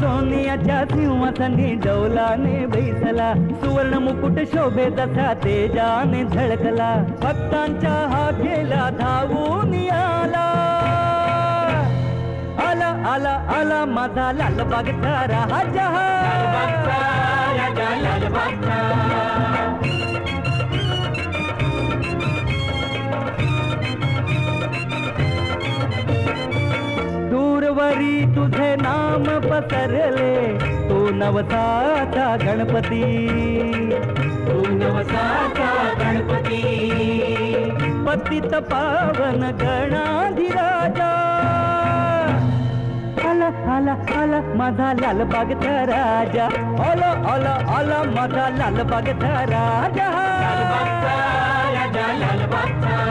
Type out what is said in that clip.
सोनियाच्या सिंहासनी डौलाने बैसला. सुवर्ण मुकुट शोभे तसा तेजाने झळकला. भक्तांच्या हाकेला धावून आला. आला आला आला माझा लालबागचा राजा. दूरवरी तुझे नाम पसरले. तू नवसाचा गणपती. तू नवसाचा गणपती. पतित पावन गणाधिराजा. आला आला आला माझा लालबागचा राजा. आला आला आला माझा लालबागचा राजा. लालबागचा राजा लालबागचा